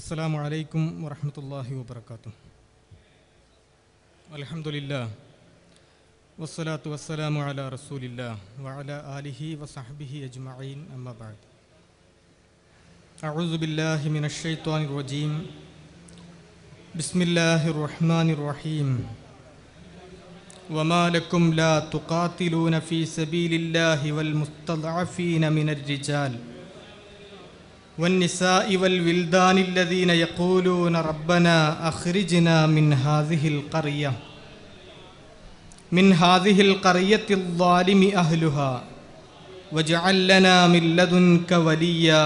السلام عليكم ورحمة الله وبركاته. الحمد لله والصلاة والسلام على رسول الله وعلى آله وصحبه أجمعين. أما بعد أعوذ بالله من الشيطان الرجيم. بسم الله الرحمن الرحيم. وما لكم لا تقاتلون في سبيل الله والمستضعفين من الرجال. والنساء والولدان الذين يقولون ربنا أخرجنا من هذه القرية من هذه القرية الظالم أهلها واجعل لنا من لدنك وليا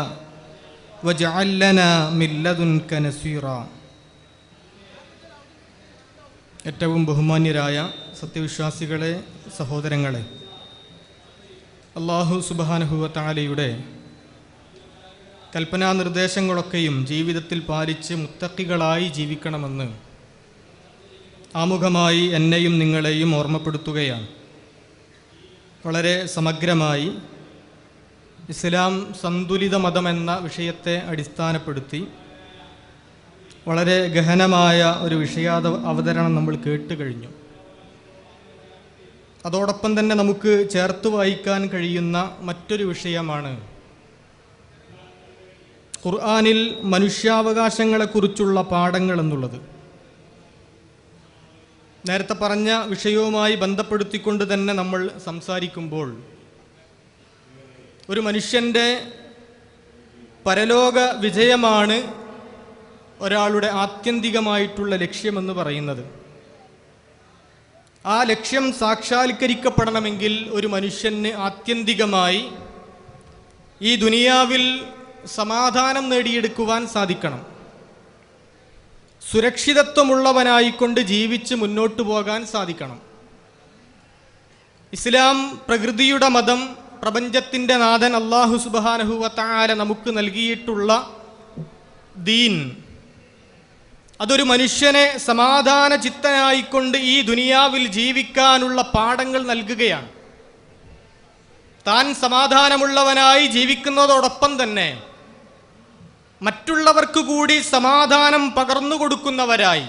واجعل لنا من لدنك نصيرا ഏറ്റവും ബഹുമാന്യരായ സത്യവിശ്വാസികളെ സഹോദരങ്ങളെ അള്ളാഹു സുബാനഹുവ താലയുടെ കൽപ്പനാ നിർദ്ദേശങ്ങളൊക്കെയും ജീവിതത്തിൽ പാലിച്ച് മുത്തക്കികളായി ജീവിക്കണമെന്ന് ആമുഖമായി എന്നെയും നിങ്ങളെയും ഓർമ്മപ്പെടുത്തുകയാണ്. വളരെ സമഗ്രമായി ഇസ്ലാം സന്തുലിത മതമെന്ന വിഷയത്തെ അടിസ്ഥാനപ്പെടുത്തി വളരെ ഗഹനമായ ഒരു വിഷയാത അവതരണം നമ്മൾ കേട്ട് കഴിഞ്ഞു. അതോടൊപ്പം തന്നെ നമുക്ക് ചേർത്ത് വായിക്കാൻ കഴിയുന്ന മറ്റൊരു വിഷയമാണ് ഖുർആാനിൽ മനുഷ്യാവകാശങ്ങളെക്കുറിച്ചുള്ള പാഠങ്ങൾ എന്നുള്ളത് നേരത്തെ പറഞ്ഞ വിഷയവുമായി ബന്ധപ്പെടുത്തിക്കൊണ്ട് തന്നെ നമ്മൾ സംസാരിക്കുമ്പോൾ ഒരു മനുഷ്യന്റെ പരലോക വിജയമാണ് ഒരാളുടെ ആത്യന്തികമായിട്ടുള്ള ലക്ഷ്യമെന്ന് പറയുന്നത്. ആ ലക്ഷ്യം സാക്ഷാത്കരിക്കപ്പെടണമെങ്കിൽ ഒരു മനുഷ്യന് ആത്യന്തികമായി ഈ ദുനിയാവിൽ സമാധാനം നേടിയെടുക്കുവാൻ സാധിക്കണം. സുരക്ഷിതത്വമുള്ളവനായിക്കൊണ്ട് ജീവിച്ച് മുന്നോട്ടു പോകാൻ സാധിക്കണം. ഇസ്ലാം പ്രകൃതിയുടെ മതം പ്രപഞ്ചത്തിന്റെ നാഥൻ അള്ളാഹു സുബാനഹുവത്താര നമുക്ക് നൽകിയിട്ടുള്ള ദീൻ. അതൊരു മനുഷ്യനെ സമാധാന ചിത്തനായിക്കൊണ്ട് ഈ ദുനിയാവിൽ ജീവിക്കാനുള്ള പാഠങ്ങൾ നൽകുകയാണ്. താൻ സമാധാനമുള്ളവനായി ജീവിക്കുന്നതോടൊപ്പം തന്നെ മറ്റുള്ളവർക്ക് കൂടി സമാധാനം പകർന്നു കൊടുക്കുന്നവരായി.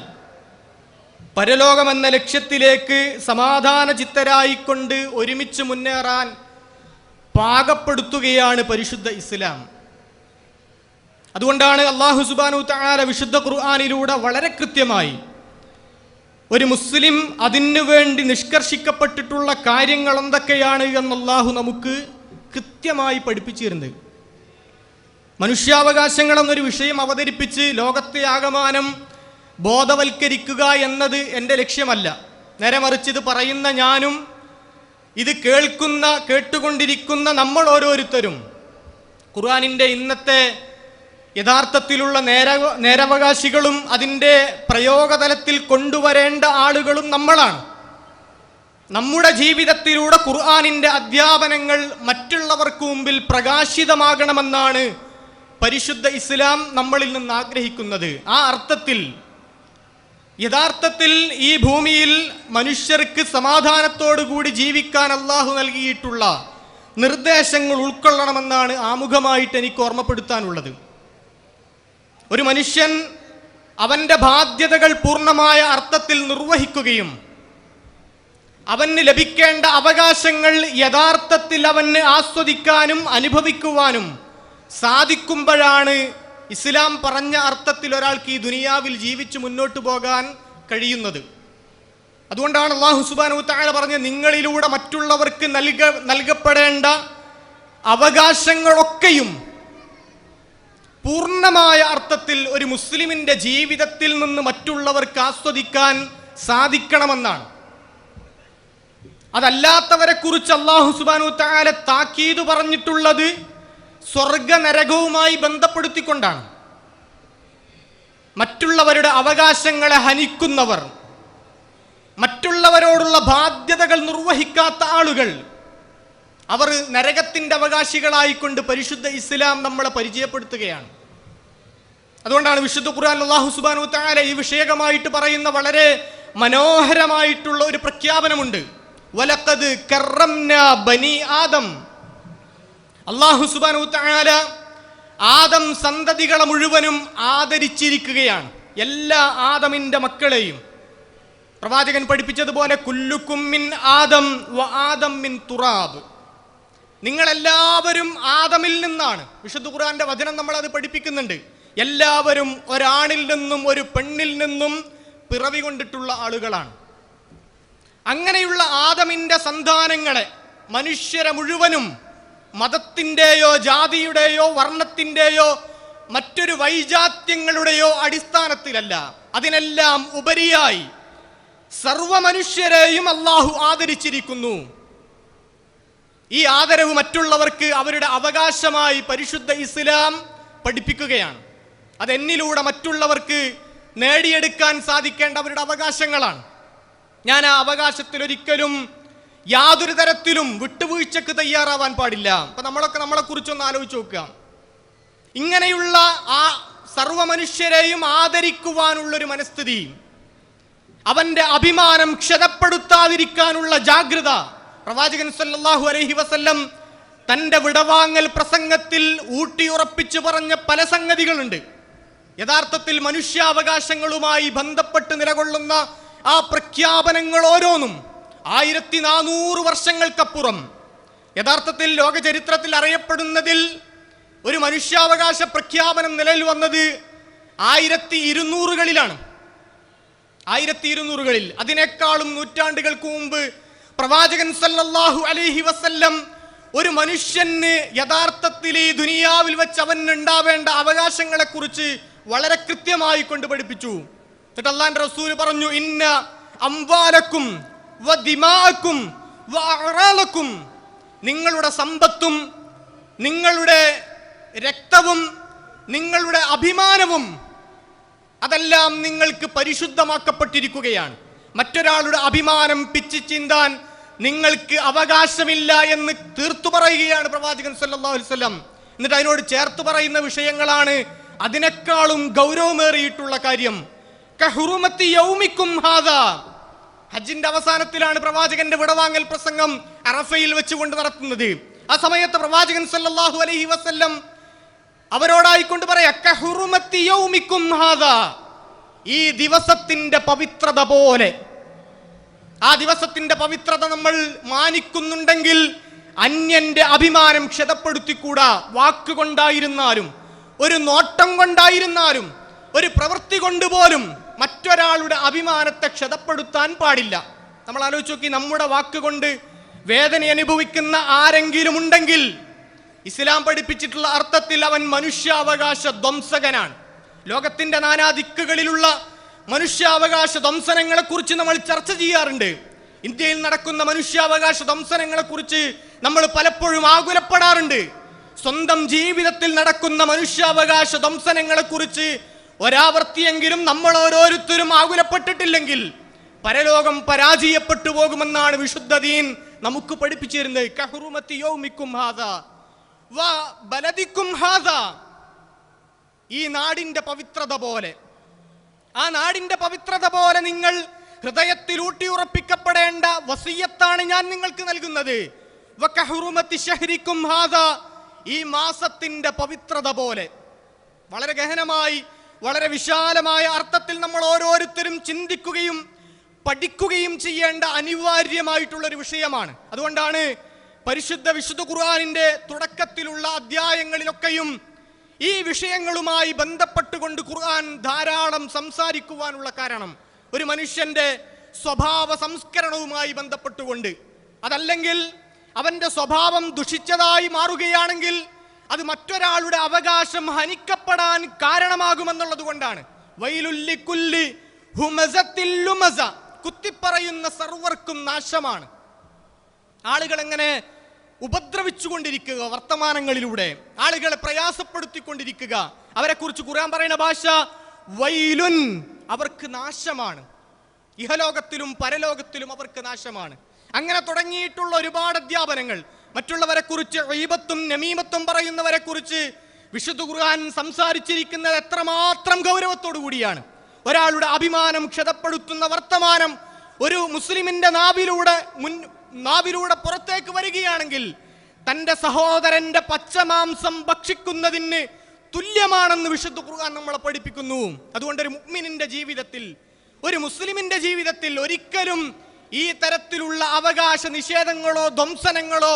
പരലോകമെന്ന ലക്ഷ്യത്തിലേക്ക് സമാധാന ചിത്തരായിക്കൊണ്ട് ഒരുമിച്ച് മുന്നേറാൻ പാകപ്പെടുത്തുകയാണ് പരിശുദ്ധ ഇസ്ലാം. അതുകൊണ്ടാണ് അള്ളാഹു സുബാനു താര വിശുദ്ധ ഖുർആാനിലൂടെ വളരെ കൃത്യമായി ഒരു മുസ്ലിം അതിനു വേണ്ടി നിഷ്കർഷിക്കപ്പെട്ടിട്ടുള്ള കാര്യങ്ങൾ എന്തൊക്കെയാണ് എന്ന് നമുക്ക് കൃത്യമായി പഠിപ്പിച്ചിരുന്നത്. മനുഷ്യാവകാശങ്ങൾ എന്നൊരു വിഷയം അവതരിപ്പിച്ച് ലോകത്തെ ആകമാനം ബോധവൽക്കരിക്കുക എന്നത് എന്റെ ലക്ഷ്യമല്ല. നേരെ മറിച്ച് ഇത് പറയുന്ന ഞാനും ഇത് കേൾക്കുന്ന കേട്ടുകൊണ്ടിരിക്കുന്ന നമ്മൾ ഓരോരുത്തരും ഖുർആാനിന്റെ ഇന്നത്തെ യഥാർത്ഥത്തിലുള്ള നേര നേരവകാശികളും അതിന്റെ പ്രയോഗതലത്തിൽ കൊണ്ടുവരേണ്ട ആളുകളും നമ്മളാണ്. നമ്മുടെ ജീവിതത്തിലൂടെ ഖുർആാനിന്റെ അധ്യാപനങ്ങൾ മറ്റുള്ളവർക്ക് മുമ്പിൽ പ്രകാശിതമാകണമെന്നാണ് പരിശുദ്ധ ഇസ്ലാം നമ്മളിൽ നിന്ന് ആഗ്രഹിക്കുന്നത്. ആ അർത്ഥത്തിൽ യഥാർത്ഥത്തിൽ ഈ ഭൂമിയിൽ മനുഷ്യർക്ക് സമാധാനത്തോടുകൂടി ജീവിക്കാൻ അള്ളാഹു നൽകിയിട്ടുള്ള നിർദ്ദേശങ്ങൾ ഉൾക്കൊള്ളണമെന്നാണ് ആമുഖമായിട്ട് എനിക്ക് ഓർമ്മപ്പെടുത്താനുള്ളത്. ഒരു മനുഷ്യൻ അവന്റെ ബാധ്യതകൾ പൂർണമായ അർത്ഥത്തിൽ നിർവഹിക്കുകയും അവന് ലഭിക്കേണ്ട അവകാശങ്ങൾ യഥാർത്ഥത്തിൽ അവന് ആസ്വദിക്കാനും അനുഭവിക്കുവാനും സാധിക്കുമ്പോഴാണ് ഇസ്ലാം പറഞ്ഞ അർത്ഥത്തിൽ ഒരാൾക്ക് ഈ ദുനിയാവിൽ ജീവിച്ച് മുന്നോട്ട് പോകാൻ കഴിയുന്നത്. അതുകൊണ്ടാണ് അള്ളാഹു സുബാനു താഴെ പറഞ്ഞ് നിങ്ങളിലൂടെ മറ്റുള്ളവർക്ക് നൽക നൽകപ്പെടേണ്ട അവകാശങ്ങളൊക്കെയും പൂർണമായ അർത്ഥത്തിൽ ഒരു മുസ്ലിമിന്റെ ജീവിതത്തിൽ നിന്ന് മറ്റുള്ളവർക്ക് ആസ്വദിക്കാൻ സാധിക്കണമെന്നാണ്. അതല്ലാത്തവരെ കുറിച്ച് അള്ളാഹു സുബാനു താല താക്കീത് പറഞ്ഞിട്ടുള്ളത് സ്വർഗ നരകവുമായി ബന്ധപ്പെടുത്തിക്കൊണ്ടാണ്. മറ്റുള്ളവരുടെ അവകാശങ്ങളെ ഹനിക്കുന്നവർ മറ്റുള്ളവരോടുള്ള ബാധ്യതകൾ നിർവഹിക്കാത്ത ആളുകൾ അവർ നരകത്തിന്റെ അവകാശികളായിക്കൊണ്ട് പരിശുദ്ധ ഇസ്ലാം നമ്മളെ പരിചയപ്പെടുത്തുകയാണ്. അതുകൊണ്ടാണ് വിശുദ്ധ ഖുർആൻ അള്ളാഹു സുബാനു താല ഈ വിഷയകമായിട്ട് പറയുന്ന വളരെ മനോഹരമായിട്ടുള്ള ഒരു പ്രഖ്യാപനമുണ്ട്. വലക്കത് കറംന ബനി ആദം അള്ളാഹു സുബാനു താല ആദം സന്തതികളെ മുഴുവനും ആദരിച്ചിരിക്കുകയാണ്. എല്ലാ ആദമിന്റെ മക്കളെയും. പ്രവാചകൻ പഠിപ്പിച്ചതുപോലെ കുല്ലുക്കും മിൻ ആദം വ ആദം മിൻ തുറാബ്. നിങ്ങളെല്ലാവരും ആദമിൽ നിന്നാണ്. വിശുദ്ധ ഖുർആന്റെ വചനം നമ്മൾ അത് പഠിപ്പിക്കുന്നുണ്ട്. എല്ലാവരും ഒരാണിൽ നിന്നും ഒരു പെണ്ണിൽ നിന്നും പിറവി കൊണ്ടിട്ടുള്ള ആളുകളാണ്. അങ്ങനെയുള്ള ആദമിന്റെ സന്താനങ്ങളെ മനുഷ്യരെ മുഴുവനും മതത്തിന്റെയോ ജാതിയുടെയോ വർണത്തിന്റെയോ മറ്റൊരു വൈജാത്യങ്ങളുടെയോ അടിസ്ഥാനത്തിലല്ല. അതിനെല്ലാം ഉപരിയായി സർവ മനുഷ്യരെയും അള്ളാഹു ആദരിച്ചിരിക്കുന്നു. ഈ ആദരവ് മറ്റുള്ളവർക്ക് അവരുടെ അവകാശമായി പരിശുദ്ധ ഇസ്ലാം പഠിപ്പിക്കുകയാണ്. അതെന്നിലൂടെ മറ്റുള്ളവർക്ക് നേടിയെടുക്കാൻ സാധിക്കേണ്ട അവരുടെ അവകാശങ്ങളാണ്. ഞാൻ ആ അവകാശത്തിൽ ഒരിക്കലും യാതൊരു തരത്തിലും വിട്ടുവീഴ്ചക്ക് തയ്യാറാവാൻ പാടില്ല. അപ്പൊ നമ്മളൊക്കെ നമ്മളെ കുറിച്ചൊന്ന് ആലോചിച്ച് നോക്കുക. ഇങ്ങനെയുള്ള ആ സർവ മനുഷ്യരെയും ആദരിക്കുവാനുള്ളൊരു മനസ്ഥിതി അവന്റെ അഭിമാനം ക്ഷതപ്പെടുത്താതിരിക്കാനുള്ള ജാഗ്രത പ്രവാചകൻ സല്ലാഹു അലഹി വസല്ലം തന്റെ വിടവാങ്ങൽ പ്രസംഗത്തിൽ ഊട്ടിയുറപ്പിച്ചു പറഞ്ഞ പല സംഗതികളുണ്ട്. യഥാർത്ഥത്തിൽ മനുഷ്യാവകാശങ്ങളുമായി ബന്ധപ്പെട്ട് നിലകൊള്ളുന്ന ആ പ്രഖ്യാപനങ്ങൾ ഓരോന്നും ആയിരത്തി നാനൂറ് വർഷങ്ങൾക്കപ്പുറം യഥാർത്ഥത്തിൽ ലോക ചരിത്രത്തിൽ അറിയപ്പെടുന്നതിൽ ഒരു മനുഷ്യാവകാശ പ്രഖ്യാപനം നിലയിൽ വന്നത് ആയിരത്തി ഇരുന്നൂറുകളിലാണ് ആയിരത്തി ഇരുന്നൂറുകളിൽ അതിനേക്കാളും നൂറ്റാണ്ടുകൾക്ക് മുമ്പ് പ്രവാചകൻ സല്ലല്ലാഹു അലൈഹി വസല്ലം ഒരു മനുഷ്യന് യഥാർത്ഥത്തിൽ ഈ ദുനിയാവിൽ വെച്ച് അവന് ഉണ്ടാവേണ്ട അവകാശങ്ങളെക്കുറിച്ച് വളരെ കൃത്യമായി കൊണ്ട് പഠിപ്പിച്ചു. എന്നിട്ട് അള്ളാന്റെ റസൂൽ പറഞ്ഞു ഇന്ന അംവാലക്കും വ അഅറാലക്കും നിങ്ങളുടെ സമ്പത്തും നിങ്ങളുടെ രക്തവും നിങ്ങളുടെ അഭിമാനവും അതെല്ലാം നിങ്ങൾക്ക് പരിശുദ്ധമാക്കപ്പെട്ടിരിക്കുകയാണ്. മറ്റൊരാളുടെ അഭിമാനം പിച്ചു ചിന്താൻ നിങ്ങൾക്ക് അവകാശമില്ല എന്ന് തീർത്തു പറയുകയാണ് പ്രവാചകൻ അലൈഹി വസല്ലം. എന്നിട്ട് അതിനോട് ചേർത്ത് പറയുന്ന വിഷയങ്ങളാണ് അതിനേക്കാളും ഗൗരവമേറിയിട്ടുള്ള കാര്യം. കഹുറുമത്തി യൗമിക്കും ഹാദാ. ഹജ്ജിന്റെ അവസാനത്തിലാണ് പ്രവാചകന്റെ വിടവാങ്ങൽ പ്രസംഗം അറഫയിൽ വെച്ചുകൊണ്ട് നടത്തുന്നത് ആ സമയത്ത് പ്രവാചകൻ സല്ലല്ലാഹു അലൈഹി വസല്ലം അവരോടായിക്കൊണ്ട് പറയാ "കഹുറുമത്തി യൗമിക്കും ഹാദാ." ഈ ദിവസത്തിന്റെ പവിത്രത പോലെ ആ ദിവസത്തിന്റെ പവിത്രത നമ്മൾ മാനിക്കുന്നുണ്ടെങ്കിൽ അന്യന്റെ അഭിമാനം ക്ഷതപ്പെടുത്തിക്കൂടാ വാക്കുകൊണ്ടായിരുന്നാലും ഒരു നോട്ടം കൊണ്ടായിരുന്നാലും ഒരു പ്രവൃത്തി കൊണ്ടുപോലും മറ്റൊരാളുടെ അഭിമാനത്തെ ക്ഷതപ്പെടുത്താൻ പാടില്ല. നമ്മൾ ആലോചിച്ച് നോക്കി നമ്മുടെ വാക്കുകൊണ്ട് വേദന അനുഭവിക്കുന്ന ആരെങ്കിലും ഉണ്ടെങ്കിൽ ഇസ്ലാം പഠിപ്പിച്ചിട്ടുള്ള അർത്ഥത്തിൽ അവൻ മനുഷ്യാവകാശ ധ്വംസകനാണ്. ലോകത്തിന്റെ നാനാ ദിക്കുകളിലുള്ള മനുഷ്യാവകാശ ധ്വംസനങ്ങളെ കുറിച്ച് നമ്മൾ ചർച്ച ചെയ്യാറുണ്ട്. ഇന്ത്യയിൽ നടക്കുന്ന മനുഷ്യാവകാശ ധ്വംസനങ്ങളെ കുറിച്ച് നമ്മൾ പലപ്പോഴും ആകുലപ്പെടാറുണ്ട്. സ്വന്തം ജീവിതത്തിൽ നടക്കുന്ന മനുഷ്യാവകാശ ധ്വംസനങ്ങളെ കുറിച്ച് ഒരാവർത്തിയെങ്കിലും നമ്മൾ ഓരോരുത്തരും ആകുലപ്പെട്ടിട്ടില്ലെങ്കിൽ പരലോകം പരാജയപ്പെട്ടു പോകുമെന്നാണ് വിശുദ്ധ ദീൻ നമുക്ക് പഠിപ്പിച്ചിരുന്നത്. ഈ നാടിന്റെ പവിത്രത പോലെ. ആ നാടിന്റെ പവിത്രത പോലെ നിങ്ങൾ ഹൃദയത്തിൽ ഊട്ടിയുറപ്പിക്കപ്പെടേണ്ട വസീയത്താണ് ഞാൻ നിങ്ങൾക്ക് നൽകുന്നത്. ഈ മാസത്തിന്റെ പവിത്രത പോലെ. വളരെ ഗഹനമായി വളരെ വിശാലമായ അർത്ഥത്തിൽ നമ്മൾ ഓരോരുത്തരും ചിന്തിക്കുകയും പഠിക്കുകയും ചെയ്യേണ്ട അനിവാര്യമായിട്ടുള്ള ഒരു വിഷയമാണ്. അതുകൊണ്ടാണ് പരിശുദ്ധ വിശുദ്ധ ഖുർആാനിന്റെ തുടക്കത്തിലുള്ള അധ്യായങ്ങളിലൊക്കെയും ഈ വിഷയങ്ങളുമായി ബന്ധപ്പെട്ടുകൊണ്ട് ഖുർആൻ ധാരാളം സംസാരിക്കുവാനുള്ള കാരണം ഒരു മനുഷ്യന്റെ സ്വഭാവ സംസ്കരണവുമായി ബന്ധപ്പെട്ടുകൊണ്ട്. അതല്ലെങ്കിൽ അവന്റെ സ്വഭാവം ദുഷിച്ചതായി മാറുകയാണെങ്കിൽ അത് മറ്റൊരാളുടെ അവകാശം ഹനിക്കപ്പെടാൻ കാരണമാകുമെന്നുള്ളത് കൊണ്ടാണ്. കുത്തിപ്പറയുന്ന സർവർക്കും നാശമാണ്. ആളുകൾ എങ്ങനെ ഉപദ്രവിച്ചുകൊണ്ടിരിക്കുക വർത്തമാനങ്ങളിലൂടെ? ആളുകളെ പ്രയാസപ്പെടുത്തിക്കൊണ്ടിരിക്കുക. അവരെ കുറിച്ച് ഖുർആൻ പറയുന്ന ഭാഷ വൈലുൻ അവർക്ക് നാശമാണ്. ഇഹലോകത്തിലും പരലോകത്തിലും അവർക്ക് നാശമാണ്. അങ്ങനെ തുടങ്ങിയിട്ടുള്ള ഒരുപാട് അധ്യാപനങ്ങൾ മറ്റുള്ളവരെ കുറിച്ച് ഈപത്തും നമീമത്തും പറയുന്നവരെ കുറിച്ച് വിശുദ്ധ ഖുർആൻ സംസാരിച്ചിരിക്കുന്നത് എത്രമാത്രം ഗൗരവത്തോടു കൂടിയാണ്. ഒരാളുടെ അഭിമാനം ക്ഷതപ്പെടുത്തുന്ന വർത്തമാനം ഒരു മുസ്ലിമിന്റെ നാവിലൂടെ മുൻ നാവിലൂടെ പുറത്തേക്ക് വരികയാണെങ്കിൽ തന്റെ സഹോദരന്റെ പച്ചമാംസം ഭക്ഷിക്കുന്നതിന് തുല്യമാണെന്ന് വിശുദ്ധ ഖുർആൻ നമ്മളെ പഠിപ്പിക്കുന്നു. അതുകൊണ്ട് ഒരു മുഅ്മിനിന്റെ ജീവിതത്തിൽ ഒരു മുസ്ലിമിന്റെ ജീവിതത്തിൽ ഒരിക്കലും ഈ തരത്തിലുള്ള അവകാശ നിഷേധങ്ങളോ ധ്വംസനങ്ങളോ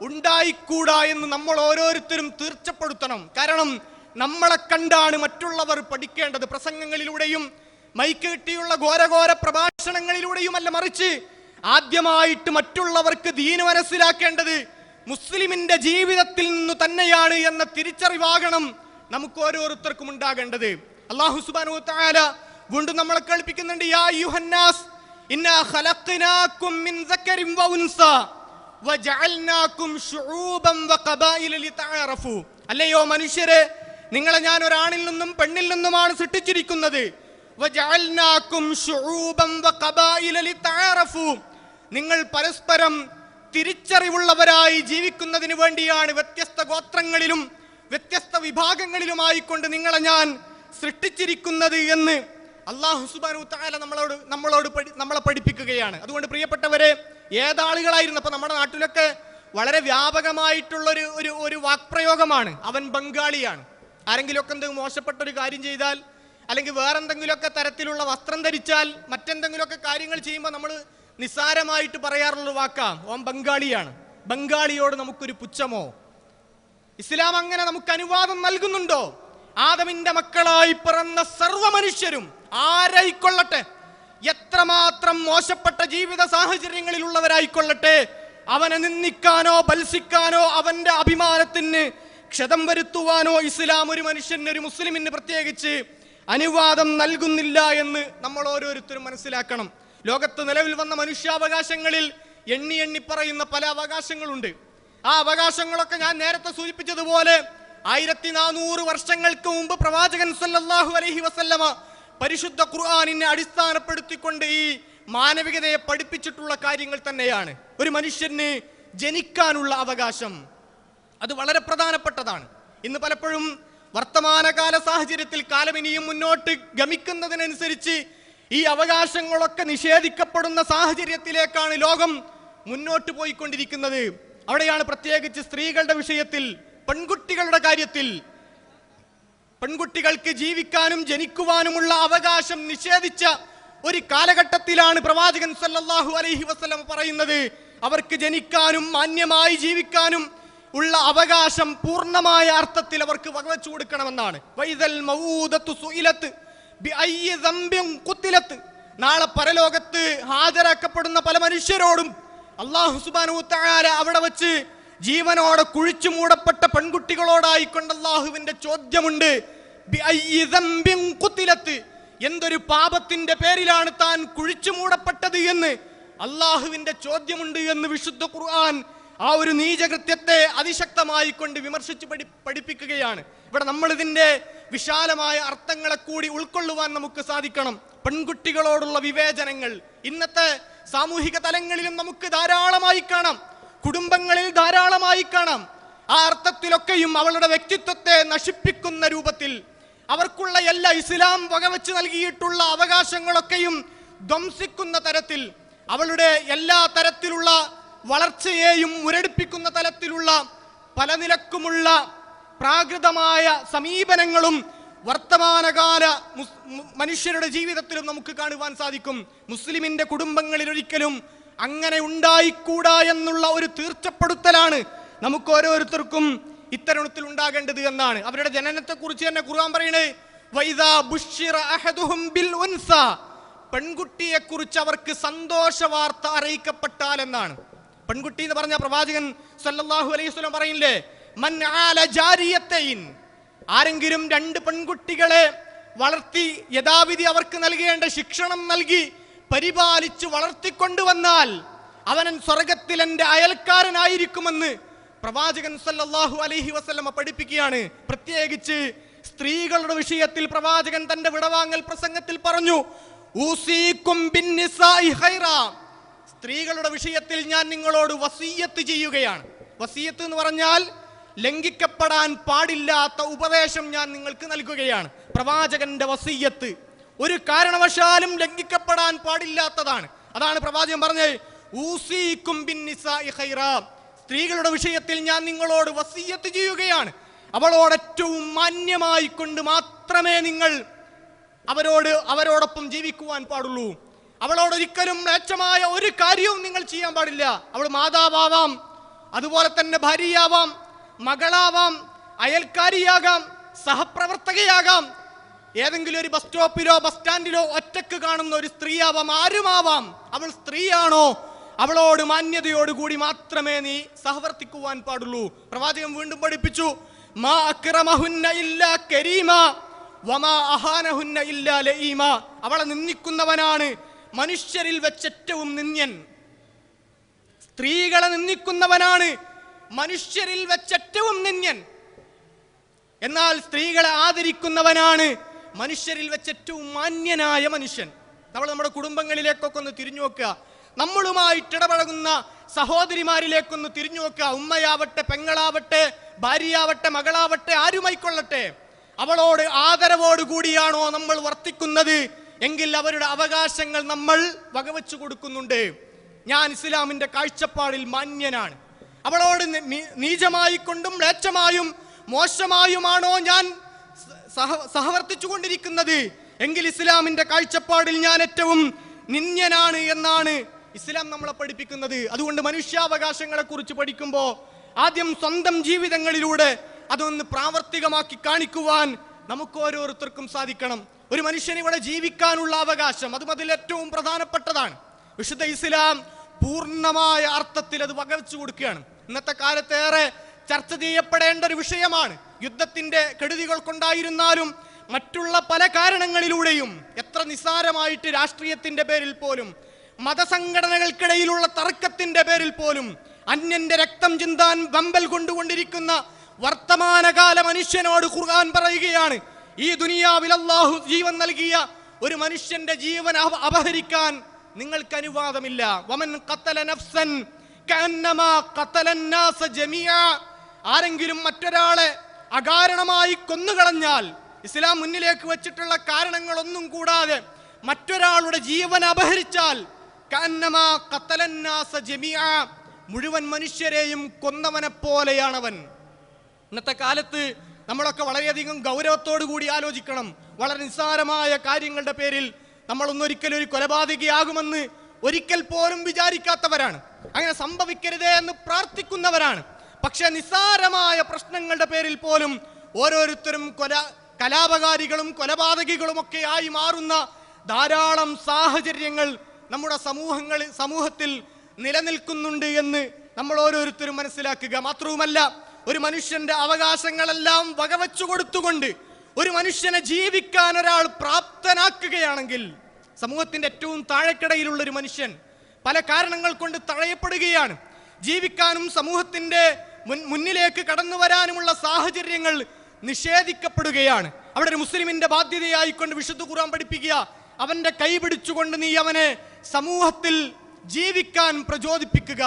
ഉണ്ടായിക്കൂടാ എന്ന് നമ്മൾ ഓരോരുത്തരും തീർച്ചപ്പെടുത്തണം. കാരണം നമ്മളെ കണ്ടാണ് മറ്റുള്ളവർ പഠിക്കേണ്ടത്. പ്രസംഗങ്ങളിലൂടെയും മൈക്ക് കിട്ടിയുള്ള ഘോരഘോര പ്രഭാഷണങ്ങളിലൂടെയുമല്ല മറിച്ച് ആദ്യമായിട്ട് മറ്റുള്ളവർക്ക് ദീന് മനസ്സിലാക്കേണ്ടത് മുസ്ലിമിന്റെ ജീവിതത്തിൽ നിന്ന് തന്നെയാണ് എന്ന തിരിച്ചറിവാകണം നമുക്ക് ഓരോരുത്തർക്കും ഉണ്ടാകേണ്ടത്. അള്ളാഹു സുബാനു താല വീണ്ടും നമ്മളെ കേൾപ്പിക്കുന്നുണ്ട് യാ മിൻ വ അല്ലയോ മനുഷ്യരെ നിങ്ങളെ ഞാൻ ഒരാണിൽ നിന്നും പെണ്ണിൽ നിന്നുമാണ് സൃഷ്ടിച്ചിരിക്കുന്നത്. നിങ്ങൾ പരസ്പരം തിരിച്ചറിവുള്ളവരായി ജീവിക്കുന്നതിന് വേണ്ടിയാണ് വ്യത്യസ്ത ഗോത്രങ്ങളിലും വ്യത്യസ്ത വിഭാഗങ്ങളിലുമായിക്കൊണ്ട് നിങ്ങളെ ഞാൻ സൃഷ്ടിച്ചിരിക്കുന്നത് എന്ന് അള്ളാഹു സുബാനു താല നമ്മളോട് നമ്മളോട് നമ്മളെ പഠിപ്പിക്കുകയാണ്. അതുകൊണ്ട് പ്രിയപ്പെട്ടവരെ ഏതാളുകളായിരുന്നു. അപ്പൊ നമ്മുടെ നാട്ടിലൊക്കെ വളരെ വ്യാപകമായിട്ടുള്ള ഒരു ഒരു വാക്പ്രയോഗമാണ്. അവൻ ബംഗാളിയാണ്. ആരെങ്കിലുമൊക്കെ എന്തെങ്കിലും മോശപ്പെട്ട ഒരു കാര്യം ചെയ്താൽ അല്ലെങ്കിൽ വേറെന്തെങ്കിലുമൊക്കെ തരത്തിലുള്ള വസ്ത്രം ധരിച്ചാൽ മറ്റെന്തെങ്കിലുമൊക്കെ കാര്യങ്ങൾ ചെയ്യുമ്പോൾ നമ്മൾ നിസ്സാരമായിട്ട് പറയാറുള്ള വാക്കാ ഓൻ ബംഗാളിയാണ്. ബംഗാളിയോട് നമുക്കൊരു പുച്ഛമോ? ഇസ്ലാം അങ്ങനെ നമുക്ക് അനുവാദം നൽകുന്നുണ്ടോ? ആദമിന്റെ മക്കളായി പിറന്ന സർവ മനുഷ്യരും ആരായിക്കൊള്ളട്ടെ? എത്രമാത്രം മോശപ്പെട്ട ജീവിത സാഹചര്യങ്ങളിലുള്ളവരായിക്കൊള്ളട്ടെ? അവനെ നിന്ദിക്കാനോ ബത്സിക്കാനോ അവന്റെ അഭിമാനത്തിന് ക്ഷതം വരുത്തുവാനോ ഇസ്ലാം ഒരു മനുഷ്യന് ഒരു മുസ്ലിമിന് പ്രത്യേകിച്ച് അനുവാദം നൽകുന്നില്ല എന്ന് നമ്മൾ ഓരോരുത്തരും മനസ്സിലാക്കണം. ലോകത്ത് നിലവിൽ വന്ന മനുഷ്യാവകാശങ്ങളിൽ എണ്ണി എണ്ണി പറയുന്ന പല അവകാശങ്ങളുണ്ട്. ആ അവകാശങ്ങളൊക്കെ ഞാൻ നേരത്തെ സൂചിപ്പിച്ചതുപോലെ ആയിരത്തി നാനൂറ് വർഷങ്ങൾക്ക് മുമ്പ് പ്രവാചകൻ സല്ലല്ലാഹു അലൈഹി വസല്ലമ പരിശുദ്ധ ഖുർആാനിനെ അടിസ്ഥാനപ്പെടുത്തിക്കൊണ്ട് ഈ മാനവികതയെ പഠിപ്പിച്ചിട്ടുള്ള കാര്യങ്ങൾ തന്നെയാണ്. ഒരു മനുഷ്യന് ജനിക്കാനുള്ള അവകാശം അത് വളരെ പ്രധാനപ്പെട്ടതാണ്. ഇന്ന് പലപ്പോഴും വർത്തമാനകാല സാഹചര്യത്തിൽ കാലം ഇനിയും മുന്നോട്ട് ഗമിക്കുന്നതിനനുസരിച്ച് ഈ അവകാശങ്ങളൊക്കെ നിഷേധിക്കപ്പെടുന്ന സാഹചര്യത്തിലേക്കാണ് ലോകം മുന്നോട്ട് പോയിക്കൊണ്ടിരിക്കുന്നത്. അവിടെയാണ് പ്രത്യേകിച്ച് സ്ത്രീകളുടെ വിഷയത്തിൽ പെൺകുട്ടികളുടെ കാര്യത്തിൽ പെൺകുട്ടികൾക്ക് ജീവിക്കാനും ജനിക്കുവാനുമുള്ള അവകാശം നിഷേധിച്ച ഒരു കാലഘട്ടത്തിലാണ് പ്രവാചകൻ സല്ലല്ലാഹു അലൈഹി വസ്ലം പറയുന്നത്. അവർക്ക് ജനിക്കാനും മാന്യമായി ജീവിക്കാനും ഉള്ള അവകാശം പൂർണമായ അർത്ഥത്തിൽ അവർക്ക് വകവെച്ചു കൊടുക്കണമെന്നാണ്. ദംബിൻ ഖുത്തിലത്ത് നാളെ പരലോകത്ത് ഹാജരാക്കപ്പെടുന്ന പല മനുഷ്യരോടും അള്ളാഹു സുബ്ഹാനഹു തആല അവിടെ വെച്ച് ജീവനോടെ കുഴിച്ചു മൂടപ്പെട്ട പെൺകുട്ടികളോടായിക്കൊണ്ട് അള്ളാഹുവിന്റെ ചോദ്യമുണ്ട്. കുത്തിലത്ത് എന്തൊരു പാപത്തിന്റെ പേരിലാണ് താൻ കുഴിച്ചു മൂടപ്പെട്ടത് എന്ന് അള്ളാഹുവിന്റെ ചോദ്യമുണ്ട് എന്ന് വിശുദ്ധ ഖുർആൻ ആ ഒരു നീചകൃത്യത്തെ അതിശക്തമായി കൊണ്ട് വിമർശിച്ച് പഠി പഠിപ്പിക്കുകയാണ്. ഇവിടെ നമ്മൾ ഇതിന്റെ വിശാലമായ അർത്ഥങ്ങളെ കൂടി ഉൾക്കൊള്ളുവാൻ നമുക്ക് സാധിക്കണം. പെൺകുട്ടികളോടുള്ള വിവേചനങ്ങൾ ഇന്നത്തെ സാമൂഹിക തലങ്ങളിലും നമുക്ക് ധാരാളമായി കാണാം. കുടുംബങ്ങളിൽ ധാരാളമായി കാണാം. ആ അർത്ഥത്തിലൊക്കെയും അവളുടെ വ്യക്തിത്വത്തെ നശിപ്പിക്കുന്ന രൂപത്തിൽ അവർക്കുള്ള എല്ലാ ഇസ്ലാം വകവെച്ച് നൽകിയിട്ടുള്ള അവകാശങ്ങളൊക്കെയും ധ്വംസിക്കുന്ന തരത്തിൽ അവളുടെ എല്ലാ തരത്തിലുള്ള വളർച്ചയെയും മുരടിപ്പിക്കുന്ന തലത്തിലുള്ള പല നിലക്കുമുള്ള പ്രാകൃതമായ സമീപനങ്ങളും വർത്തമാനകാല മനുഷ്യരുടെ ജീവിതത്തിലും നമുക്ക് കാണുവാൻ സാധിക്കും. മുസ്ലിമിന്റെ കുടുംബങ്ങളിൽ ഒരിക്കലും അങ്ങനെ ഉണ്ടായിക്കൂടാ എന്നുള്ള ഒരു തീർച്ചപ്പെടുത്തലാണ് നമുക്ക് ഓരോരുത്തർക്കും ഇത്തരുണത്തിൽ ഉണ്ടാകേണ്ടത് എന്നാണ്. അവരുടെ ജനനത്തെ കുറിച്ച് തന്നെ കുറുവാൻ പറയുന്നത് പെൺകുട്ടിയെ കുറിച്ച് അവർക്ക് സന്തോഷ വാർത്ത അറിയിക്കപ്പെട്ടാൽ എന്നാണ്. പെൺകുട്ടി എന്ന് പറഞ്ഞ പ്രവാചകൻ സല്ലല്ലാഹു അലൈഹി പറയില്ലേ മൻ ആല ആരെങ്കിലും രണ്ട് പെൺകുട്ടികളെ വളർത്തി യഥാവിധി അവർക്ക് നൽകേണ്ട ശിക്ഷണം നൽകി പരിപാലിച്ച് വളർത്തിക്കൊണ്ടുവന്നാൽ അവനൻ സ്വർഗത്തിൽ എന്റെ അയൽക്കാരനായിരിക്കുമെന്ന് പ്രവാചകൻ സല്ലല്ലാഹു അലൈഹി വസല്ലമ പഠിപ്പിക്കുകയാണ്. പ്രത്യേകിച്ച് സ്ത്രീകളുടെ വിഷയത്തിൽ പ്രവാചകൻ തന്റെ വിടവാങ്ങൽ പ്രസംഗത്തിൽ പറഞ്ഞു. സ്ത്രീകളുടെ വിഷയത്തിൽ ഞാൻ നിങ്ങളോട് വസീയത്ത് ചെയ്യുകയാണ്. വസീയത്ത് എന്ന് പറഞ്ഞാൽ ലംഘിക്കപ്പെടാൻ പാടില്ലാത്ത ഉപദേശം ഞാൻ നിങ്ങൾക്ക് നൽകുകയാണ്. പ്രവാചകന്റെ വസീയത്ത് ഒരു കാരണവശാലും ലംഘിക്കപ്പെടാൻ പാടില്ലാത്തതാണ്. അതാണ് പ്രവാചകൻ പറഞ്ഞത്. സ്ത്രീകളുടെ വിഷയത്തിൽ ഞാൻ നിങ്ങളോട് വസീയത്ത് ചെയ്യുകയാണ്. അവളോട് ഏറ്റവും മാന്യമായി കൊണ്ട് മാത്രമേ നിങ്ങൾ അവരോട് അവരോടൊപ്പം ജീവിക്കുവാൻ പാടുള്ളൂ. അവളോട് ഒരിക്കലും മ്ലേച്ഛമായ ഒരു കാര്യവും നിങ്ങൾ ചെയ്യാൻ പാടില്ല. അവൾ മാതാവാവാം അതുപോലെ തന്നെ ഭാര്യയാവാം മകളാവാം അയൽക്കാരിയാകാം സഹപ്രവർത്തകയാകാം ഏതെങ്കിലും ഒരു ബസ് സ്റ്റോപ്പിലോ ബസ് സ്റ്റാൻഡിലോ ഒറ്റയ്ക്ക് കാണുന്ന ഒരു സ്ത്രീയാവാം ആരുമാവാം? അവൾ സ്ത്രീയാണോ? അവളോട് മാന്യതയോടുകൂടി മാത്രമേ നീ സഹവർത്തിക്കുവാൻ പാടുള്ളൂ. പ്രവാചകൻ വീണ്ടും പഠിപ്പിച്ചു മാ കരീമ വമാ അഹാനഹുന്ന ലഈമ. അവളെ നിന്ദിക്കുന്നവനാണ് മനുഷ്യരിൽ വെച്ചേറ്റവും നിന്ദ്യൻ. സ്ത്രീകളെ നിന്ദിക്കുന്നവനാണ് മനുഷ്യരിൽ വെച്ചേറ്റവും നിന്ദ്യൻ. എന്നാൽ സ്ത്രീകളെ ആദരിക്കുന്നവനാണ് മനുഷ്യരിൽ വെച്ച് ഏറ്റവും മാന്യനായ മനുഷ്യൻ. നമ്മൾ നമ്മുടെ കുടുംബങ്ങളിലേക്കൊക്കെ ഒന്ന് തിരിഞ്ഞു നോക്കുക. നമ്മളുമായിട്ട് ഇടപഴകുന്ന സഹോദരിമാരിലേക്കൊന്ന് തിരിഞ്ഞു നോക്കുക. ഉമ്മയാവട്ടെ പെങ്ങളാവട്ടെ ഭാര്യയാവട്ടെ മകളാവട്ടെ ആരുമായിക്കൊള്ളട്ടെ. അവളോട് ആദരവോട് കൂടിയാണോ നമ്മൾ വർത്തിക്കുന്നത്? എങ്കിൽ അവരുടെ അവകാശങ്ങൾ നമ്മൾ വകവെച്ചു കൊടുക്കുന്നുണ്ട്. ഞാൻ ഇസ്ലാമിന്റെ കാഴ്ചപ്പാടിൽ മാന്യനാണ്. അവളോട് നീചമായിക്കൊണ്ടും ലേച്ചമായും മോശമായുമാണോ ഞാൻ? സഹ സഹവർത്തിച്ചു കൊണ്ടിരിക്കുന്നത് എങ്കിൽ ഇസ്ലാമിന്റെ കാഴ്ചപ്പാടിൽ ഞാൻ ഏറ്റവും നിന്യനാണ് എന്നാണ് ഇസ്ലാം നമ്മളെ പഠിപ്പിക്കുന്നത്. അതുകൊണ്ട് മനുഷ്യാവകാശങ്ങളെ കുറിച്ച് പഠിക്കുമ്പോൾ ആദ്യം സ്വന്തം ജീവിതങ്ങളിലൂടെ അതൊന്ന് പ്രാവർത്തികമാക്കി കാണിക്കുവാൻ നമുക്ക് ഓരോരുത്തർക്കും സാധിക്കണം. ഒരു മനുഷ്യന് ഇവിടെ ജീവിക്കാനുള്ള അവകാശം അതും അതിൽ ഏറ്റവും പ്രധാനപ്പെട്ടതാണ്. വിശുദ്ധ ഇസ്ലാം പൂർണമായ അർത്ഥത്തിൽ അത് വകവെച്ചു കൊടുക്കുകയാണ്. ഇന്നത്തെ കാലത്തേറെ ചർച്ച ചെയ്യപ്പെടേണ്ട ഒരു വിഷയമാണ് യുദ്ധത്തിന്റെ കെടുതികൾ കൊണ്ടായിരുന്നാലും മറ്റുള്ള പല കാരണങ്ങളിലൂടെയും എത്ര നിസ്സാരമായിട്ട് രാഷ്ട്രീയത്തിന്റെ പേരിൽ പോലും മതസംഘടനകൾക്കിടയിലുള്ള തർക്കത്തിന്റെ പേരിൽ പോലും അന്യന്റെ രക്തം ചിന്താൻ വമ്പൽ കൊണ്ടുകൊണ്ടിരിക്കുന്ന വർത്തമാനകാല മനുഷ്യനോട് ഖുർആൻ പറയുകയാണ് ഈ ദുനിയാവിൽ അള്ളാഹു ജീവൻ നൽകിയ ഒരു മനുഷ്യന്റെ ജീവൻ അപഹരിക്കാൻ നിങ്ങൾക്ക് അനുവാദമില്ല. വമൻ കത്തല നഫ്സൻ ആരെങ്കിലും മറ്റൊരാളെ അകാരണമായി കൊന്നുകളഞ്ഞാൽ ഇസ്ലാം മുന്നിലേക്ക് വെച്ചിട്ടുള്ള കാരണങ്ങളൊന്നും കൂടാതെ മറ്റൊരാളുടെ ജീവൻ അപഹരിച്ചാൽ മുഴുവൻ മനുഷ്യരെയും കൊന്നവനെ പോലെയാണവൻ. ഇന്നത്തെ കാലത്ത് നമ്മളൊക്കെ വളരെയധികം ഗൗരവത്തോടു കൂടി ആലോചിക്കണം. വളരെ നിസ്സാരമായ കാര്യങ്ങളുടെ പേരിൽ നമ്മളൊന്നൊരിക്കലും ഒരു കൊലപാതകയാകുമെന്ന് ഒരിക്കൽ പോലും വിചാരിക്കാത്തവരാണ്. അങ്ങനെ സംഭവിക്കരുതേ എന്ന് പ്രാർത്ഥിക്കുന്നവരാണ്. പക്ഷെ നിസ്സാരമായ പ്രശ്നങ്ങളുടെ പേരിൽ പോലും ഓരോരുത്തരും കൊല കലാപകാരികളും കൊലപാതകികളും ഒക്കെ ആയി മാറുന്ന ധാരാളം സാഹചര്യങ്ങൾ നമ്മുടെ സമൂഹങ്ങളിൽ സമൂഹത്തിൽ നിലനിൽക്കുന്നുണ്ട് എന്ന് നമ്മൾ ഓരോരുത്തരും മനസ്സിലാക്കുക. മാത്രവുമല്ല ഒരു മനുഷ്യന്റെ അവകാശങ്ങളെല്ലാം വകവച്ചു കൊടുത്തുകൊണ്ട് ഒരു മനുഷ്യനെ ജീവിക്കാൻ ഒരാൾ പ്രാപ്തനാക്കുകയാണെങ്കിൽ സമൂഹത്തിന്റെ ഏറ്റവും താഴെക്കിടയിലുള്ള ഒരു മനുഷ്യൻ പല കാരണങ്ങൾ കൊണ്ട് തഴയപ്പെടുകയാണ്. ജീവിക്കാനും സമൂഹത്തിന്റെ മുന്നിലേക്ക് കടന്നു വരാനുമുള്ള സാഹചര്യങ്ങൾ നിഷേധിക്കപ്പെടുകയാണ്. അവിടെ ഒരു മുസ്ലിമിന്റെ ബാധ്യതയായിക്കൊണ്ട് വിശുദ്ധ ഖുർആൻ പഠിപ്പിക്കുക. അവന്റെ കൈ പിടിച്ചുകൊണ്ട് നീ അവനെ സമൂഹത്തിൽ ജീവിക്കാൻ പ്രചോദിപ്പിക്കുക.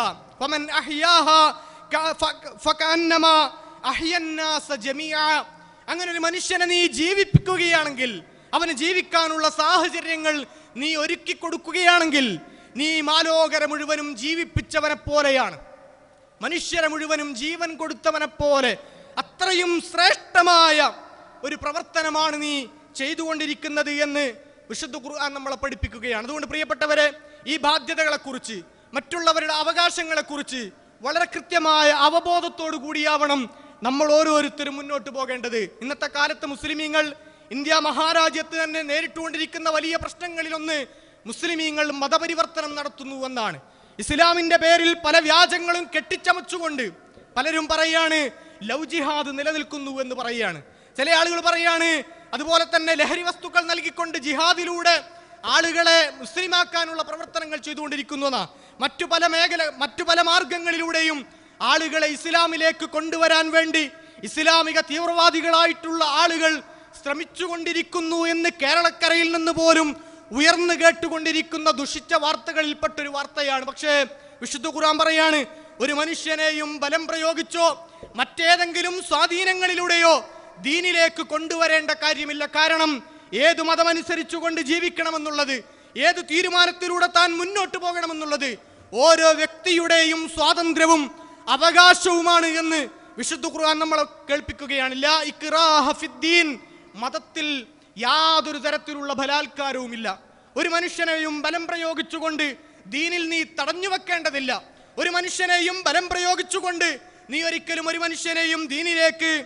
അങ്ങനെ ഒരു മനുഷ്യനെ നീ ജീവിപ്പിക്കുകയാണെങ്കിൽ അവന് ജീവിക്കാനുള്ള സാഹചര്യങ്ങൾ നീ ഒരുക്കി കൊടുക്കുകയാണെങ്കിൽ നീ മാലോകര മുഴുവനും ജീവിപ്പിച്ചവനെ പോലെയാണ്. മനുഷ്യരെ മുഴുവനും ജീവൻ കൊടുത്തവനെ പോലെ അത്രയും ശ്രേഷ്ഠമായ ഒരു പ്രവർത്തനമാണ് നീ ചെയ്തുകൊണ്ടിരിക്കുന്നത് എന്ന് വിശുദ്ധ ഖുർആൻ നമ്മളെ പഠിപ്പിക്കുകയാണ്. അതുകൊണ്ട് പ്രിയപ്പെട്ടവരെ ഈ ബാധ്യതകളെക്കുറിച്ച് മറ്റുള്ളവരുടെ അവകാശങ്ങളെക്കുറിച്ച് വളരെ കൃത്യമായ അവബോധത്തോടു കൂടിയാവണം നമ്മൾ ഓരോരുത്തരും മുന്നോട്ട് പോകേണ്ടത്. ഇന്നത്തെ കാലത്ത് മുസ്ലിമീങ്ങൾ ഇന്ത്യ മഹാരാജ്യത്ത് തന്നെ നേരിട്ടുകൊണ്ടിരിക്കുന്ന വലിയ പ്രശ്നങ്ങളിലൊന്ന് മുസ്ലിമീങ്ങൾ മതപരിവർത്തനം നടത്തുന്നു എന്നാണ്. ഇസ്ലാമിന്റെ പേരിൽ പല വ്യാജങ്ങളും കെട്ടിച്ചമച്ചുകൊണ്ട് പലരും പറയാണ് ലവ് ജിഹാദ് നിലനിൽക്കുന്നു എന്ന് പറയുകയാണ് ചില ആളുകൾ പറയാണ് അതുപോലെ തന്നെ ലഹരി വസ്തുക്കൾ നൽകിക്കൊണ്ട് ജിഹാദിലൂടെ ആളുകളെ മുസ്ലിമാക്കാനുള്ള പ്രവർത്തനങ്ങൾ ചെയ്തുകൊണ്ടിരിക്കുന്നു എന്നാ മറ്റു പല മേഖല മറ്റു പല മാർഗങ്ങളിലൂടെയും ആളുകളെ ഇസ്ലാമിലേക്ക് കൊണ്ടുവരാൻ വേണ്ടി ഇസ്ലാമിക തീവ്രവാദികളായിട്ടുള്ള ആളുകൾ ശ്രമിച്ചുകൊണ്ടിരിക്കുന്നു എന്ന് കേരളക്കരയിൽ നിന്ന് പോലും ഉയർന്നു കേട്ടുകൊണ്ടിരിക്കുന്ന ദുഷിച്ച വാർത്തകളിൽപ്പെട്ടൊരു വാർത്തയാണ്. പക്ഷേ വിശുദ്ധ ഖുറാൻ പറയാണ് ഒരു മനുഷ്യനെയും ബലം പ്രയോഗിച്ചോ മറ്റേതെങ്കിലും സ്വാധീനങ്ങളിലൂടെയോ ദീനിലേക്ക് കൊണ്ടുവരേണ്ട കാര്യമില്ല. കാരണം ഏത് മതമനുസരിച്ചു കൊണ്ട് ജീവിക്കണമെന്നുള്ളത് ഏത് തീരുമാനത്തിലൂടെ താൻ മുന്നോട്ട് പോകണമെന്നുള്ളത് ഓരോ വ്യക്തിയുടെയും സ്വാതന്ത്ര്യവും അവകാശവുമാണ് എന്ന് വിശുദ്ധ ഖുർആൻ നമ്മളെ കേൾപ്പിക്കുകയാണ്. മതത്തിൽ യാതൊരു തരത്തിലുള്ള ബലാത്കാരവുമില്ല. ഒരു മനുഷ്യനെയും ബലം പ്രയോഗിച്ചുകൊണ്ട് ദീനിൽ നീ തടഞ്ഞു വെക്കേണ്ടതില്ല. ഒരു മനുഷ്യനെയും ബലം പ്രയോഗിച്ചുകൊണ്ട് നീ ഒരിക്കലും ഒരു മനുഷ്യനെയും ദീനിലേക്ക്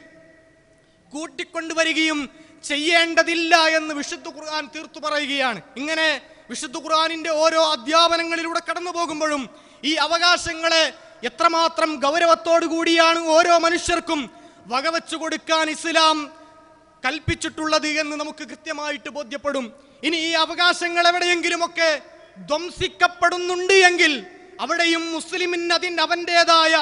കൂട്ടിക്കൊണ്ടുവരികയും ചെയ്യേണ്ടതില്ല എന്ന് വിശുദ്ധ ഖുർആൻ തീർത്തു പറയുകയാണ്. ഇങ്ങനെ വിശുദ്ധ ഖുർആനിന്റെ ഓരോ അധ്യാപനങ്ങളിലൂടെ കടന്നു പോകുമ്പോഴും ഈ അവകാശങ്ങളെ എത്രമാത്രം ഗൗരവത്തോടു കൂടിയാണ് ഓരോ മനുഷ്യർക്കും വകവച്ചു കൊടുക്കാൻ ഇസ്ലാം കൽപ്പിച്ചിട്ടുള്ളത് എന്ന് നമുക്ക് കൃത്യമായിട്ട് ബോധ്യപ്പെടും. ഇനി ഈ അവകാശങ്ങൾ എവിടെയെങ്കിലുമൊക്കെ ധ്വംസിക്കപ്പെടുന്നുണ്ട് എങ്കിൽ അവിടെയും മുസ്ലിമിന് അതിന് അവന്റെതായ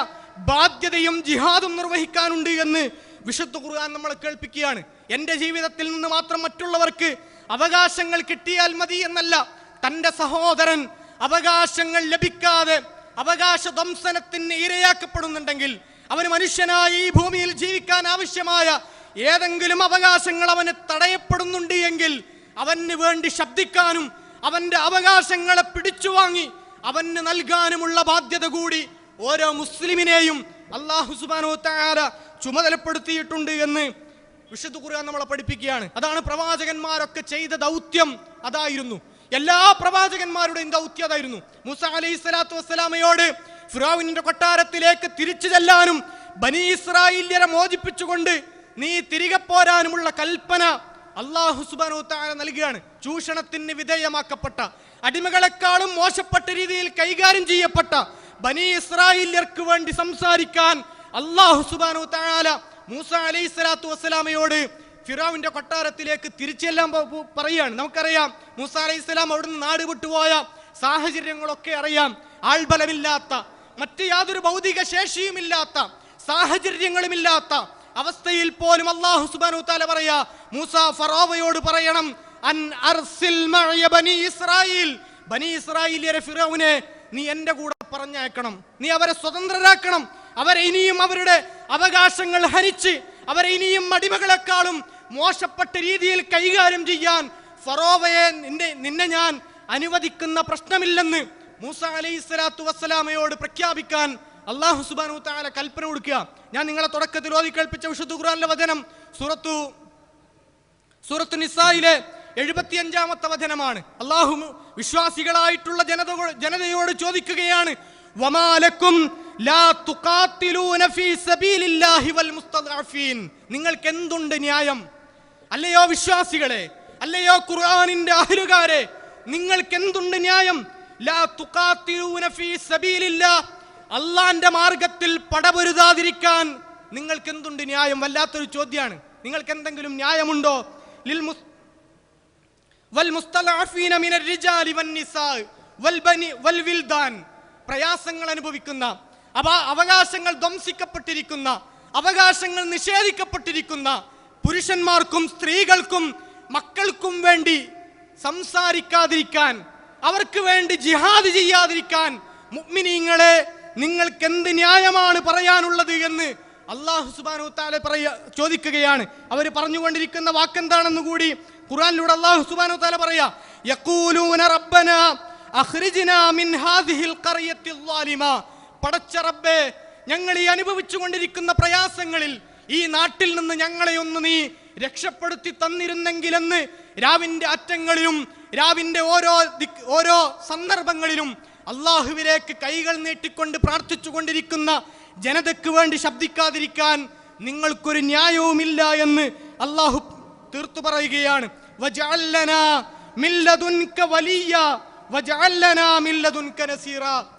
ബാധ്യതയും ജിഹാദും നിർവഹിക്കാനുണ്ട് എന്ന് വിശുദ്ധ ഖുർആൻ നമ്മളെ കേൾപ്പിക്കുകയാണ്. എന്റെ ജീവിതത്തിൽ നിന്ന് മാത്രം മറ്റുള്ളവർക്ക് അവകാശങ്ങൾ കിട്ടിയാൽ മതി എന്നല്ല. തന്റെ സഹോദരൻ അവകാശങ്ങൾ ലഭിക്കാതെ അവകാശ ധ്വംസനത്തിന് ഇരയാക്കപ്പെടുന്നുണ്ടെങ്കിൽ അവന് മനുഷ്യനായി ഈ ഭൂമിയിൽ ജീവിക്കാൻ ആവശ്യമായ ഏതെങ്കിലും അവകാശങ്ങൾ അവന് തടയപ്പെടുന്നുണ്ട് എങ്കിൽ അവന് വേണ്ടി ശബ്ദിക്കാനും അവന്റെ അവകാശങ്ങളെ പിടിച്ചു വാങ്ങി അവന് നൽകാനുമുള്ള ബാധ്യത കൂടി ഓരോ മുസ്ലിമിനെയും അള്ളാഹു സുബാനോ താര ചുമതലപ്പെടുത്തിയിട്ടുണ്ട് എന്ന് വിശുദ്ധ ഖുർആൻ നമ്മളെ പഠിപ്പിക്കുകയാണ്. അതാണ് പ്രവാചകന്മാരൊക്കെ ചെയ്ത ദൗത്യം അതായിരുന്നു. എല്ലാ പ്രവാചകന്മാരുടെയും ദൗത്യം അതായിരുന്നു. മുസ അലൈഹി സ്വലാത്തു വസ്സലാമയോട് ഫിറാവിന്റെ കൊട്ടാരത്തിലേക്ക് തിരിച്ചു ചെല്ലാനും ബനി ഇസ്രായേല്യരെ മോചിപ്പിച്ചുകൊണ്ട് നീ തിരികെ പോരാനുമുള്ള കൽപ്പന അള്ളാഹു സുബാനു താര നൽകുകയാണ് ചൂഷണത്തിന് വിധേയമാക്കപ്പെട്ട അടിമകളെക്കാളും മോശപ്പെട്ട രീതിയിൽ കൈകാര്യം ചെയ്യപ്പെട്ട ബനി ഇസ്രായേല്യർക്ക് വേണ്ടി സംസാരിക്കാൻ അള്ളാഹു സുബാനു താല മൂസ അലൈഹി സ്വലാത്തു വസ്സലാമയോട് ഫിറാവിന്റെ കൊട്ടാരത്തിലേക്ക് തിരിച്ചെല്ലാം പറയുകയാണ് നമുക്കറിയാം മൂസ അലൈഹി സ്വലാം അവിടുന്ന് നാട് വിട്ടുപോയ സാഹചര്യങ്ങളൊക്കെ അറിയാം. ആൾബലമില്ലാത്ത മറ്റ് യാതൊരു ഭൗതിക ശേഷിയുമില്ലാത്ത സാഹചര്യങ്ങളുമില്ലാത്ത അവസ്ഥയിൽ പോലും അള്ളാഹു സുബാനു താല പറയാ മൂസ ഫറോവയോട് പറയണം അൻ അർസിൽ ബനി ഇസ്രായേൽ. ബനി ഇസ്രായേലിയരെ ഫിറോവിനെ നീ എന്റെ കൂടെ പറഞ്ഞയക്കണം നീ അവരെ സ്വതന്ത്രരാക്കണം അവരെ ഇനിയും അവരുടെ അവകാശങ്ങൾ ഹരിച്ച് അവരെ ഇനിയും അടിമകളെക്കാളും മോശപ്പെട്ട രീതിയിൽ കൈകാര്യം ചെയ്യാൻ ഫറോവയെ നിന്നെ നിന്നെ ഞാൻ അനുവദിക്കുന്ന പ്രശ്നമില്ലെന്ന് മൂസ അലൈഹി സ്വലാത്തു വസ്സലാമയോട് പ്രഖ്യാപിക്കാൻ അള്ളാഹു സുബാനു താല കൽപ്പന കൊടുക്കുക. ഞാൻ നിങ്ങളെ തുടക്കത്തിൽ ഓതി കേൾപ്പിച്ച വിശുദ്ധ ഖുർആനിലെ വചനം സൂറത്തു സുറത്ത് നിസായിലെ എഴുപത്തിയഞ്ചാമത്തെ വചനമാണ്. അള്ളാഹു വിശ്വാസികളായിട്ടുള്ള ജനത ജനതയോട് ചോദിക്കുകയാണ് വമാലക്കും സബീലില്ലാഹി നിങ്ങൾക്ക് എന്തുണ്ട് ന്യായം? അല്ലയോ വിശ്വാസികളെ അല്ലയോ ഖുർആാനിന്റെ അഹലുകാരെ നിങ്ങൾക്ക് എന്തുണ്ട് ന്യായം? ലാ തുഖാത്തിലൂന ഫീ സബീലില്ലാ അള്ളാന്റെ മാർഗത്തിൽ പടപൊരുതാതിരിക്കാൻ നിങ്ങൾക്ക് എന്തുണ്ട് ന്യായം? വല്ലാത്തൊരു ചോദ്യമാണ് നിങ്ങൾക്ക് എന്തെങ്കിലും ന്യായമുണ്ടോ? ലിൽ പ്രയാസങ്ങൾ അനുഭവിക്കുന്ന അവ അവകാശങ്ങൾ ധ്വംസിക്കപ്പെട്ടിരിക്കുന്ന അവകാശങ്ങൾ നിഷേധിക്കപ്പെട്ടിരിക്കുന്ന പുരുഷന്മാർക്കും സ്ത്രീകൾക്കും മക്കൾക്കും വേണ്ടി സംസാരിക്കാതിരിക്കാൻ അവർക്ക് വേണ്ടി ജിഹാദ് ചെയ്യാതിരിക്കാൻ മുഗ്മിനീങ്ങളെ നിങ്ങൾക്ക് എന്ത് ന്യായമാണ് പറയാനുള്ളത് എന്ന് അള്ളാഹു സുബാനു താലെ പറയ ചോദിക്കുകയാണ്. അവർ പറഞ്ഞുകൊണ്ടിരിക്കുന്ന വാക്കെന്താണെന്ന് കൂടി ഖുറാനിലൂടെ അള്ളാഹു സുബാനു താല പറയാ പടച്ച റബ്ബേ ഞങ്ങൾ ഈ അനുഭവിച്ചു കൊണ്ടിരിക്കുന്ന പ്രയാസങ്ങളിൽ ഈ നാട്ടിൽ നിന്ന് ഞങ്ങളെ ഒന്ന് നീ രക്ഷപ്പെടുത്തി തന്നിരുന്നെങ്കിലെന്ന് രാവിന്റെ അറ്റങ്ങളിലും രാവിന്റെ ഓരോ ഓരോ സന്ദർഭങ്ങളിലും അള്ളാഹുവിലേക്ക് കൈകൾ നീട്ടിക്കൊണ്ട് പ്രാർത്ഥിച്ചു കൊണ്ടിരിക്കുന്ന ജനതയ്ക്ക് വേണ്ടി ശബ്ദിക്കാതിരിക്കാൻ നിങ്ങൾക്കൊരു ന്യായവുമില്ല എന്ന് അള്ളാഹു തീർത്തു പറയുകയാണ്.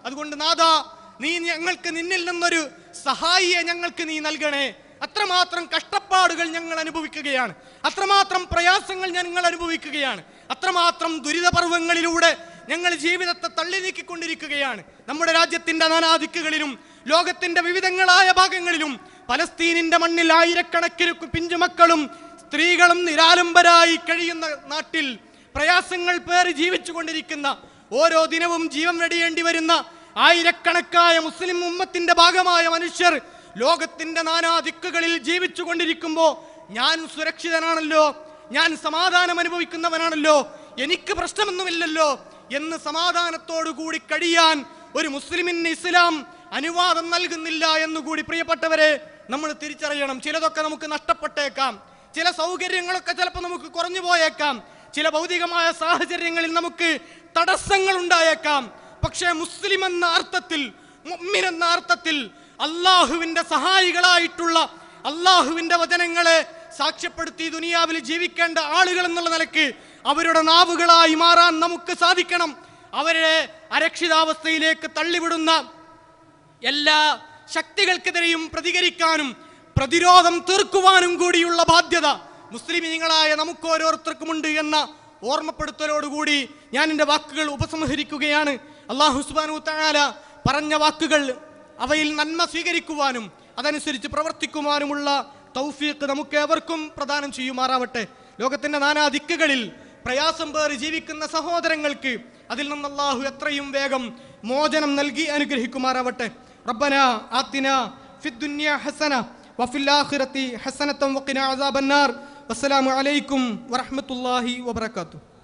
അതുകൊണ്ട് നാദാ നീ ഞങ്ങൾക്ക് നിന്നിൽ നിന്നൊരു സഹായിയെ ഞങ്ങൾക്ക് നീ നൽകണേ. അത്രമാത്രം കഷ്ടപ്പാടുകൾ ഞങ്ങൾ അനുഭവിക്കുകയാണ്. അത്രമാത്രം പ്രയാസങ്ങൾ ഞങ്ങൾ അനുഭവിക്കുകയാണ്. അത്രമാത്രം ദുരിതപർവങ്ങളിലൂടെ ഞങ്ങൾ ജീവിതത്തെ തള്ളി നീക്കിക്കൊണ്ടിരിക്കുകയാണ് നമ്മുടെ രാജ്യത്തിന്റെ നാനാദിക്കുകളിലും ലോകത്തിന്റെ വിവിധങ്ങളായ ഭാഗങ്ങളിലും പലസ്തീനിന്റെ മണ്ണിൽ ആയിരക്കണക്കിന് പിഞ്ചുമക്കളും സ്ത്രീകളും നിരാലംബരായി കഴിയുന്ന നാട്ടിൽ പ്രയാസങ്ങൾ പേറി ജീവിച്ചു കൊണ്ടിരിക്കുന്ന ഓരോ ദിനവും ജീവൻ വെടിയേണ്ടി വരുന്ന ആയിരക്കണക്കായ മുസ്ലിം ഉമ്മത്തിന്റെ ഭാഗമായ മനുഷ്യർ ലോകത്തിന്റെ നാനാ ദിക്കുകളിൽ ജീവിച്ചു കൊണ്ടിരിക്കുമ്പോൾ ഞാൻ സുരക്ഷിതനാണല്ലോ ഞാൻ സമാധാനം അനുഭവിക്കുന്നവനാണല്ലോ എനിക്ക് പ്രശ്നമൊന്നുമില്ലല്ലോ എന്ന് സമാധാനത്തോടു കൂടി കഴിയാൻ ഒരു മുസ്ലിമിന് ഇസ്ലാം അനുവാദം നൽകുന്നില്ല എന്നുകൂടി പ്രിയപ്പെട്ടവരെ നമ്മൾ തിരിച്ചറിയണം. ചിലതൊക്കെ നമുക്ക് നഷ്ടപ്പെട്ടേക്കാം. ചില സൗകര്യങ്ങളൊക്കെ ചിലപ്പോൾ നമുക്ക് കുറഞ്ഞു പോയേക്കാം. ചില ഭൗതികമായ സാഹചര്യങ്ങളിൽ നമുക്ക് തടസ്സങ്ങൾ ഉണ്ടായേക്കാം. പക്ഷേ മുസ്ലിം എന്ന അർത്ഥത്തിൽ എന്ന അർത്ഥത്തിൽ അള്ളാഹുവിന്റെ സഹായികളായിട്ടുള്ള അള്ളാഹുവിന്റെ വചനങ്ങളെ സാക്ഷ്യപ്പെടുത്തി ദുനിയാവിൽ ജീവിക്കേണ്ട ആളുകൾ എന്നുള്ള നിലയ്ക്ക് അവരുടെ നാവുകളായി മാറാൻ നമുക്ക് സാധിക്കണം. അവരെ അരക്ഷിതാവസ്ഥയിലേക്ക് തള്ളിവിടുന്ന എല്ലാ ശക്തികൾക്കെതിരെയും പ്രതികരിക്കാനും പ്രതിരോധം തീർക്കുവാനും കൂടിയുള്ള ബാധ്യത മുസ്ലിമീങ്ങളായ നമുക്ക് ഓരോരുത്തർക്കുമുണ്ട് എന്ന ഓർമ്മപ്പെടുത്തലോടുകൂടി ഞാൻ എന്റെ വാക്കുകൾ ഉപസംഹരിക്കുകയാണ്. അള്ളാഹു സുബാനു താല പറഞ്ഞ വാക്കുകൾ അവയിൽ നന്മ സ്വീകരിക്കുവാനും അതനുസരിച്ച് പ്രവർത്തിക്കുവാനുമുള്ള തൗഫീഖ് നമുക്ക് ഏവർക്കും പ്രദാനം ചെയ്യുമാറാവട്ടെ. ലോകത്തിന്റെ നാനാ ദിക്കുകളിൽ പ്രയാസം പേറി ജീവിക്കുന്ന സഹോദരങ്ങൾക്ക് അതിൽ നിന്ന് അള്ളാഹു എത്രയും വേഗം മോചനം നൽകി അനുഗ്രഹിക്കുമാറാവട്ടെ. റബ്ബന ആത്തിന ഫിദ്ദുന്യ ഹസന വഫിൽ ആഖിറതി ഹസനത്തം വഖിന അസാബന്നാർ. അസ്സലാമു അലൈക്കും വറഹ്മത്തുള്ളാഹി വബറകാതുഹു.